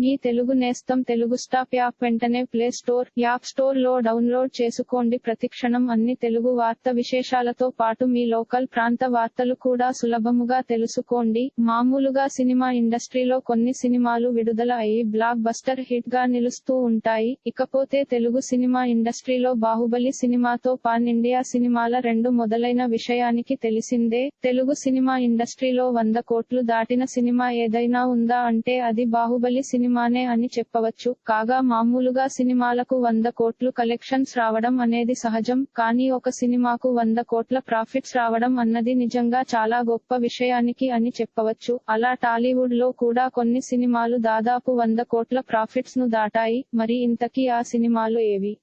మీ తెలుగు నేస్తం Telugu stop app వెంటనే play store app స్టోర్లో డౌన్లోడ్ చేసుకోండి. ప్రతిక్షణం అన్ని తెలుగు వార్త విశేషాలతో పాటు మీ లోకల్ ప్రాంత వార్తలు కూడా సులభముగా తెలుసుకోండి. మామూలుగా సినిమా ఇండస్ట్రీలో కొన్ని సినిమాలు విడుదల అయ్యి బ్లాక్ బస్టర్ హిట్గా నిలుస్తూ ఉంటాయి. ఇకపోతే తెలుగు సినిమా ఇండస్ట్రీలో బాహుబలి సినిమాతో పాన్ ఇండియా సినిమాల రెండు మొదలైన విషయానికి తెలిసిందే. తెలుగు సినిమా ఇండస్ట్రీలో వంద కోట్లు దాటిన సినిమా ఏదైనా ఉందా అంటే అది బాహుబలి సినిమా సినిమానే అని చెప్పవచ్చు. కాగా మామూలుగా సినిమాలకు వంద కోట్లు కలెక్షన్స్ రావడం అనేది సహజం. కానీ ఒక సినిమాకు వంద కోట్ల ప్రాఫిట్స్ రావడం అన్నది నిజంగా చాలా గొప్ప విషయానికి అని చెప్పవచ్చు. అలా టాలీవుడ్లో కూడా కొన్ని సినిమాలు దాదాపు వంద కోట్ల ప్రాఫిట్స్ను దాటాయి. మరి ఇంతకీ ఆ సినిమాలు ఏవి?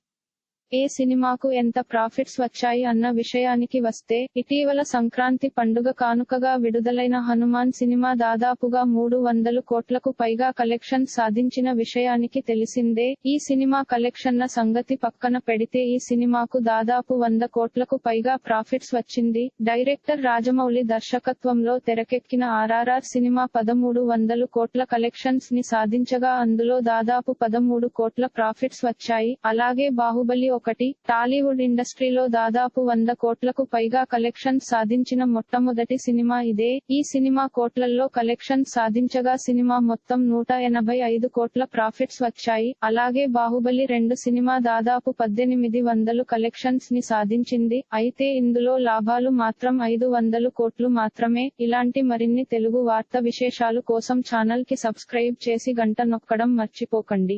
ఏ సినిమాకు ఎంత ప్రాఫిట్స్ వచ్చాయి అన్న విషయానికి వస్తే ఇటీవల సంక్రాంతి పండుగ కానుకగా విడుదలైన హనుమాన్ సినిమా దాదాపుగా మూడు వందలు కోట్లకు పైగా కలెక్షన్ సాధించిన విషయానికి తెలిసిందే ఈ సినిమా కలెక్షన్ల సంగతి పక్కన పెడితే ఈ సినిమాకు దాదాపు వంద కోట్లకు పైగా ప్రాఫిట్స్ వచ్చింది. డైరెక్టర్ రాజమౌళి దర్శకత్వంలో తెరకెక్కిన ఆర్ఆర్ఆర్ సినిమా పదమూడు వందలు కోట్ల కలెక్షన్స్ని సాధించగా అందులో దాదాపు పదమూడు కోట్ల ప్రాఫిట్స్ వచ్చాయి. అలాగే బాహుబలి ఒకటి టాలీవుడ్ ఇండస్ట్రీలో దాదాపు వంద కోట్లకు పైగా కలెక్షన్ సాధించిన మొట్టమొదటి సినిమా ఇదే. ఈ సినిమా కోట్లల్లో కలెక్షన్ సాధించగా సినిమా మొత్తం నూట ఎనభై ఐదు కోట్ల ప్రాఫిట్స్ వచ్చాయి. అలాగే బాహుబలి రెండు సినిమా దాదాపు పద్దెనిమిది వందలు కలెక్షన్స్ని సాధించింది. అయితే ఇందులో లాభాలు మాత్రం ఐదు వందలు కోట్లు మాత్రమే. ఇలాంటి మరిన్ని తెలుగు వార్త విశేషాలు కోసం ఛానల్కి సబ్స్క్రైబ్ చేసి గంట నొక్కడం మర్చిపోకండి.